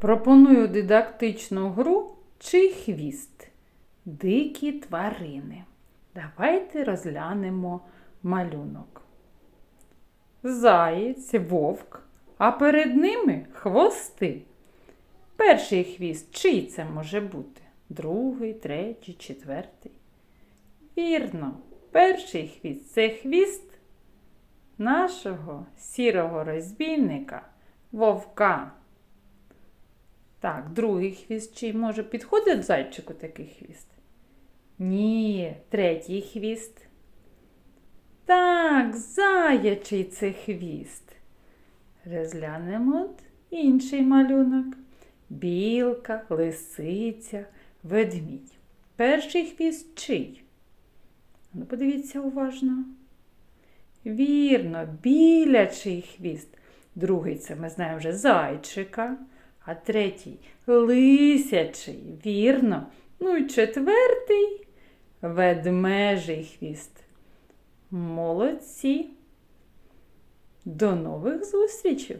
Пропоную дидактичну гру «Чий хвіст? Дикі тварини. Давайте розглянемо малюнок. Заєць, вовк, а перед ними хвости. Перший хвіст чий це може бути? Другий, третій, четвертий. Вірно, перший хвіст це хвіст нашого сірого розбійника вовка. Так, другий хвіст чий може підходить зайчику такий хвіст? Ні, третій хвіст. Так, заячий це хвіст. Розглянемо інший малюнок. Білка, лисиця, ведмідь. Перший хвіст чий? Ну, подивіться уважно. Вірно, білячий хвіст. Другий це ми знаємо вже зайчика, а третій лисячий, вірно. Ну і четвертий ведмежий хвіст. Молодці. До нових зустрічей!